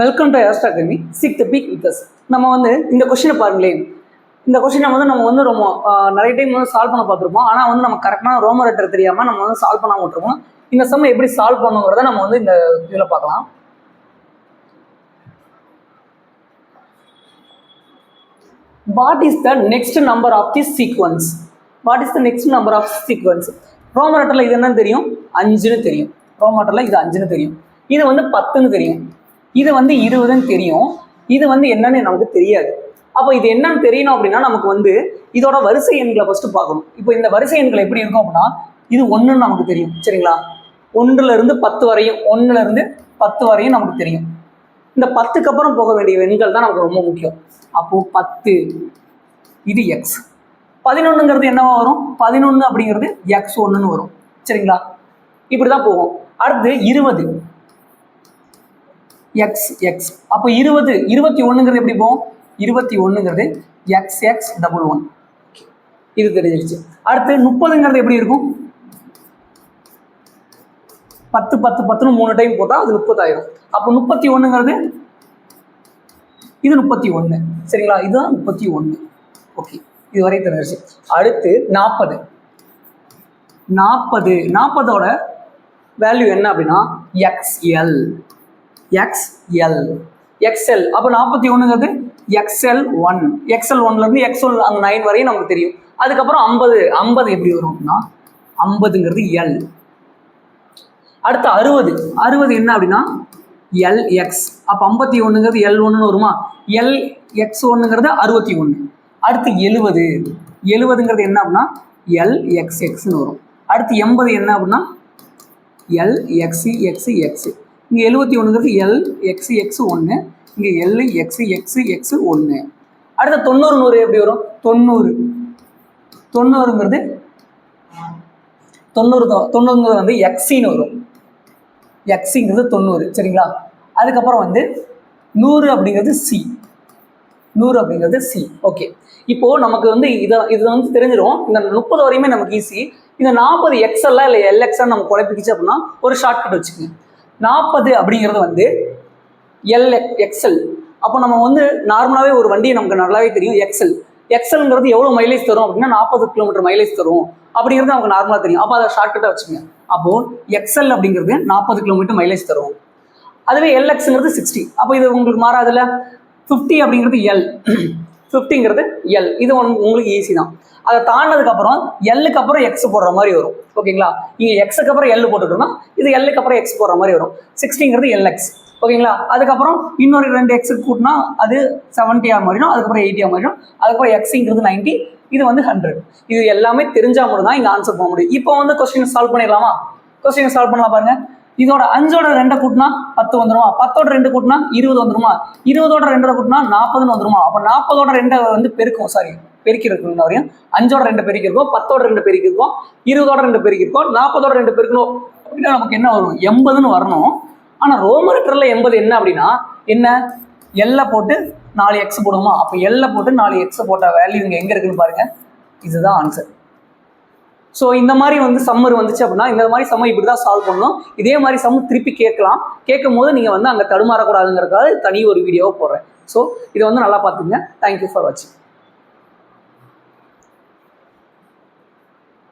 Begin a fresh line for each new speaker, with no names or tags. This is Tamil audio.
Welcome to Ast academy seek the peak with நம்ம வந்து இந்த கொஷினை பாருங்களேன் இந்த கொஷினை வந்து நம்ம வந்து ரொம்ப நிறைய டைம் வந்து சால்வ் பண்ண பார்த்துருப்போம். ஆனால் வந்து நம்ம கரெக்டான ரோமர் லெட்டர் தெரியாமல் நம்ம வந்து சால்வ் பண்ண விட்டுருவோம். இந்த சம் எப்படி சால்வ் பண்ணுங்கிறத நம்ம வந்து இந்த இதில் பார்க்கலாம். What is the next number of the sequence what is the next number of sequence ரோமரட்டில் இது என்னன்னு தெரியும்? அஞ்சுன்னு தெரியும். ரோமரட்டில் இது அஞ்சுன்னு தெரியும். இது வந்து பத்துன்னு தெரியும். இது வந்து இருபதுன்னு தெரியும். இது வந்து என்னன்னு நமக்கு தெரியாது. அப்போ இது என்னன்னு தெரியணும் அப்படின்னா நமக்கு வந்து இதோட வரிசை எண்களை ஃபஸ்ட்டு பார்க்கணும். இப்போ இந்த வரிசை எண்கள் எப்படி இருக்கும் அப்படின்னா இது ஒன்றுன்னு நமக்கு தெரியும். சரிங்களா? ஒன்றுலேருந்து பத்து வரையும் ஒன்றுலேருந்து பத்து வரையும் நமக்கு தெரியும். இந்த பத்துக்கு அப்புறம் போக வேண்டிய எண்கள் தான் நமக்கு ரொம்ப முக்கியம். அப்போ பத்து இது எக்ஸ் பதினொன்றுங்கிறது என்னவா வரும்? பதினொன்று அப்படிங்கிறது எக்ஸ் ஒன்றுன்னு வரும். சரிங்களா? இப்படி தான் போகும். அடுத்து இருபது. எக்ஸ் எக்ஸ் அப்போ இருபது இருபத்தி ஒன்றுங்கிறது எப்படி போகும்? இருபத்தி ஒன்றுங்கிறது எக்ஸ் எக்ஸ் டபுள் ஒன் இது தெரிஞ்சிருச்சு. அடுத்து முப்பதுங்கிறது எப்படி இருக்கும்? பத்து பத்து பத்துன்னு மூணு டைம் போட்டால் அது முப்பதாயிரம். அப்போ முப்பத்தி ஒன்றுங்கிறது இது முப்பத்தி ஒன்று சரிங்களா? இதுதான் முப்பத்தி ஒன்று ஓகே இது வரை தெரிஞ்சிருச்சு. அடுத்து நாற்பது நாற்பது நாற்பதோட வேல்யூ என்ன அப்படின்னா எக்ஸ்எல் எக்ஸ்எல் எக்ஸ்எல் அப்போ நாற்பத்தி ஒன்றுங்கிறது எக்ஸ்எல் ஒன் எக்ஸ்எல் ஒன்லேருந்து எக்ஸ்எல் அந்த நைன் வரையும் நமக்கு தெரியும். அதுக்கப்புறம் ஐம்பது. ஐம்பது எப்படி வரும் அப்படின்னா ஐம்பதுங்கிறது எல் அடுத்து அறுபது. அறுபது என்ன அப்படின்னா எல் எக்ஸ் அப்போ ஐம்பத்தி ஒன்றுங்கிறது எல் ஒன்றுன்னு வருமா? எல் எக்ஸ் ஒன்றுங்கிறது அறுபத்தி ஒன்று அடுத்து எழுபது. எழுபதுங்கிறது என்ன அப்படின்னா எல் எக்ஸ் எக்ஸ்னு வரும். அடுத்து எண்பது என்ன அப்படின்னா எல் எக்ஸ் எக்ஸ் எக்ஸு இங்கே எழுபத்தி ஒன்றுங்கிறது எல் எக்ஸ் எக்ஸ் ஒன்று இங்கே எல் எக்ஸ் எக்ஸ் எக்ஸ் ஒன்று அடுத்த தொண்ணூறு நூறு எப்படி வரும்? தொண்ணூறு. தொண்ணூறுங்கிறது தொண்ணூறு தொண்ணூறுங்கிறது வந்து எக்ஸின்னு வரும். எக்ஸிங்கிறது தொண்ணூறு சரிங்களா? அதுக்கப்புறம் வந்து நூறு அப்படிங்கிறது சி நூறு அப்படிங்கிறது சி ஓகே இப்போது நமக்கு வந்து இதை இது வந்து தெரிஞ்சிடும் இந்த முப்பது வரையுமே நமக்கு ஈஸி இந்த நாற்பது எக்ஸ்எல்லாம் இல்லை எல்எக்ஸ்எல்லாம் நம்ம குழப்பிக்கிச்சு அப்படின்னா ஒரு ஷார்ட்கட் வச்சுக்கோங்க. நாற்பது அப்படிங்கிறது வந்து எல் எக்ஸ்எல் அப்போ நம்ம வந்து நார்மலாகவே ஒரு வண்டியை நமக்கு நல்லாவே தெரியும் எக்ஸல் எக்ஸல்ங்கிறது எவ்வளோ மைலேஜ் தரும் அப்படின்னா நாற்பது கிலோமீட்டர் மைலேஜ் தரும். அப்படிங்கிறது நமக்கு நார்மலாக தெரியும். அப்போ அதை ஷார்ட்கட்டாக வச்சுக்கோங்க. அப்போது எக்ஸல் அப்படிங்கிறது நாற்பது கிலோமீட்டர் மைலேஜ் தரும். அதுவே எல்எக்ஸுங்கிறது சிக்ஸ்டி அப்போ இது உங்களுக்கு மாறாதுல ஃபிஃப்டி அப்படிங்கிறது எல் ஃபிஃப்டிங்கிறது எல் இது உங்களுக்கு ஈஸி தான். அதை தாண்டினதுக்கப்புறம் எல்லுக்கு அப்புறம் எக்ஸ் போடுற மாதிரி வரும். ஓகேங்களா? நீங்கள் எக்ஸுக்கு அப்புறம் எல் போட்டுட்டோம்னா இது எல்லுக்கு அப்புறம் எக்ஸ் போடுற மாதிரி வரும். சிக்ஸ்டிங்கிறது எல் எக்ஸ் ஓகேங்களா? அதுக்கப்புறம் இன்னொரு ரெண்டு எக்ஸுக்கு கூட்டினா அது செவன்ட்டியாக மாறிடும் அதுக்கப்புறம் எயிட்டியாக மாறிடும் அதுக்கப்புறம் எக்ஸுங்கிறது நைன்ட்டி இது வந்து ஹண்ட்ரட் இது எல்லாமே தெரிஞ்சால் மட்டும் தான் இங்கே ஆன்சர் போக முடியும். இப்போ வந்து கொஸ்டின் சால்வ் பண்ணிடலாமா? கொஸ்டின் சால்வ் பண்ணலாம் பாருங்கள் இதோட அஞ்சோட ரெண்டை கூட்டினா பத்து வந்துருமா? பத்தோட ரெண்டு கூட்டினா இருபது வந்துருமா? இருபதோட ரெண்டோட கூட்டினா நாற்பதுன்னு வந்துருமா? அப்போ நாற்பதோட ரெண்டை வந்து பெருக்கும் சாரி பெருக்கிருக்கும் வரையும். அஞ்சோட ரெண்டு பெருக்கிருக்கோம் பத்தோட ரெண்டு பெருக்கிருக்கோம் இருபதோட ரெண்டு பெருக்கிருக்கோம் நாற்பதோட ரெண்டு பெருக்கணும். அப்படின்னா நமக்கு என்ன வரும்? எண்பதுன்னு வரணும். ஆனால் ரோமரிட்டரில் எண்பது என்ன அப்படின்னா என்ன? எல்லை போட்டு நாலு எக்ஸ் போடுவோமா? அப்போ எல்லை போட்டு நாலு எக்ஸ் போட்ட வேல்யூ இங்கே எங்கே இருக்குன்னு பாருங்கள் இதுதான் ஆன்சர் ஸோ இந்த மாதிரி வந்து சம்மர் வந்துச்சு அப்படின்னா இந்த மாதிரி சம்மர் இப்படி தான் சால்வ் பண்ணணும். இதே மாதிரி சம்மர் திருப்பி கேட்கலாம். கேட்கும் போது நீங்கள் வந்து அங்கே தடுமாறக்கூடாதுங்கிறதுக்காக தனி ஒரு வீடியோவை போடுறேன். ஸோ இதை வந்து நல்லா பார்த்துங்க. தேங்க்யூ ஃபார் வாட்சிங்